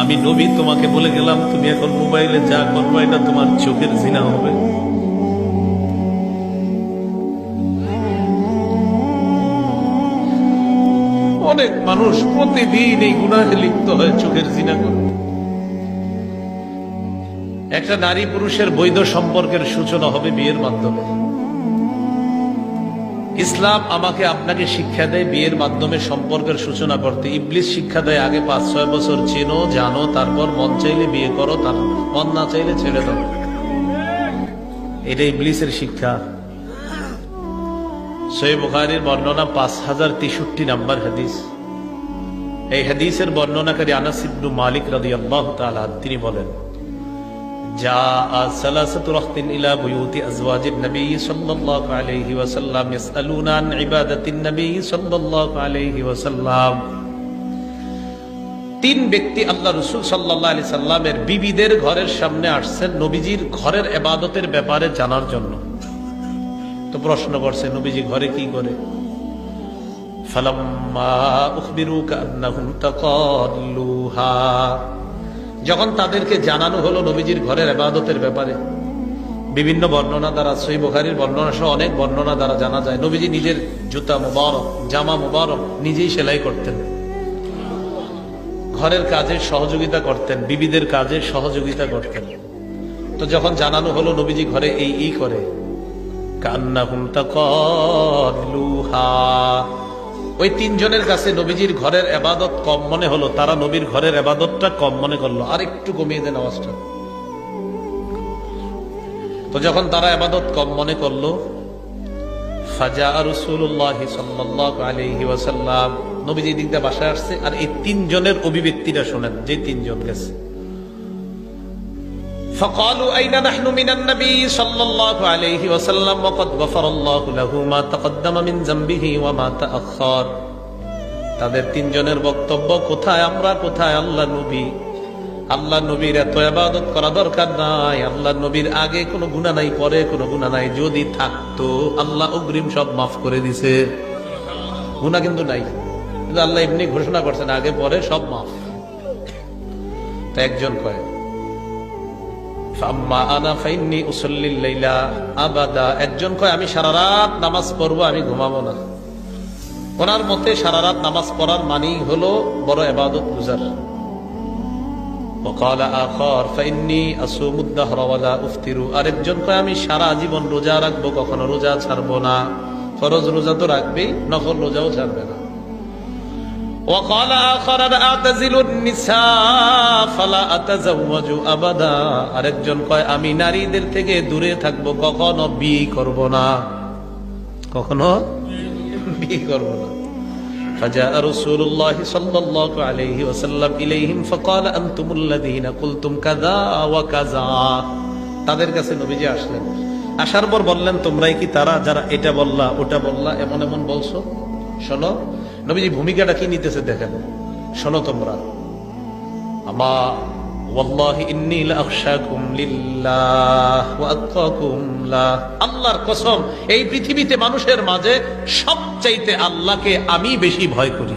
আমি নবী, তোমাকে বলে গেলাম, তুমি এখন মোবাইলে যা করবে এটা তোমার চোখের জিনা হবে। অনেক মানুষ প্রতিদিন এই গুণাহে লিপ্ত হয় চোখের জিনা করে। একটা নারী পুরুষের বৈধ সম্পর্কের সূচনা হবে বিয়ের মাধ্যমে। ইসলাম আমাকে আপনাকে শিক্ষা দেয়, বিয়ের মাধ্যমে সম্পর্কের সূচনা করতে। ইবলিস শিক্ষা দেয়, আগে পাঁচ, ছয় বছর চেনো, জানো, তারপর মন চাইলে বিয়ে করো, তার মন না চাইলে ছেড়ে দাও। এটা ইবলিসের শিক্ষা। সই বুখারির বর্ণনা পাঁচ হাজার তেষট্টি নাম্বার হাদিস। এই হাদিসের বর্ণনাকারী আনাস ইবনু মালিক রাদিয়াল্লাহু তাআলা তিনি বলেন جاء ثلاثة رهط إلى بيوت أزواج النبي صلى الله عليه وسلم يسألون عن عبادة النبي صلى الله عليه وسلم তিন ব্যক্তি আল্লাহ রসুল সাল্লাহ আলি সাল্লামের বিবিদের ঘরের সামনে আসছেন নবীজির ঘরের এবাদতের ব্যাপারে জানার জন্য তো প্রশ্ন করছে নবীজি ঘরে কি করে ফালাম্মা উখবিরুকা আন্নাহুম তাকাল্লুহা যখন তাদেরকে জানানো হলো নবীজির ঘরের আবাদতের ব্যাপারে, বিভিন্ন বর্ণনা দ্বারা সই বুখারির বর্ণনা সহ অনেক বর্ণনা দ্বারা জানা যায়, নবীজি নিজের জুতা মুবারক, জামা মুবারক নিজেই সেলাই করতেন। ঘরের কাজে সহযোগিতা করতেন, বিবিদের কাজে সহযোগিতা করতেন। তো যখন জানানো হলো নবীজি ঘরে এই এই করে, কান্নাহুম তাকাল্লুহা ওই তিনজনের কাছে নবীজির ঘরের এবাদত কম মনে হলো, তারা নবীর ঘরের এবাদতটা কম মনে করল। আর একটু কমিয়ে দেন আওয়াজটা তো যখন তারা এবাদত কম মনে করল বাসায় আসছে, আর এই তিনজনের অভিব্যক্তিটা শোনেন, যে তিনজন গেছে। فقالوا أين نحن من النبي صلى الله عليه وسلم وقد غفر الله له ما تقدم من ذنبه وما تأخر তাদের তিনজনের বক্তব্য কোথায় আমরা কোথায় আল্লাহ নবী আল্লাহ নবীর এত আবাদত করা দরকার নাই আল্লাহ নবীর আগে কোনো গুণা নাই পরে কোনো গুণা নাই যদি থাকতো আল্লাহ অগ্রিম সব মাফ করে দিছে গুণা কিন্তু নাই কিন্তু আল্লাহ এমনি ঘোষণা করছেন আগে পরে সব মাফ তা একজন কয় একজন কয়, আমি সারা রাত নামাজ পড়ব, আমি ঘুমাবো না। ওনার মতে সারা রাত নামাজ পড়ার মানি হলো বড় এবাদত গুজার। আরেকজন কয়, আমি সারা জীবন রোজা রাখব, কখনো রোজা ছাড়বো না। ফরজ রোজা তো রাখবেই নকল রোজাও ছাড়বে না। وقال آخر أنا أعتزل النساء فلا أتزوج أبدا আরেকজন কয় আমি নারীদের থেকে দূরে থাকবো কখনো বিয়ে করব না কখনো বিয়ে করব না فجاء رسول الله صلى الله عليه وسلم إليهم فقال أنتم الذين قلتم كذا وكذا তাদের কাছে নবীজি আসলেন আসার পর বললেন তোমরাই কি তারা যারা এটা বললা ওটা বললা এমন এমন বলছো শোনো নবীজি ভূমিকাটা কি নিতেছে দেখেন? শোনো তোমরা। আমা আল্লাহর কসম, এই পৃথিবীতে মানুষের মাঝে সবচাইতে আল্লাহকে আমি বেশি ভয় করি।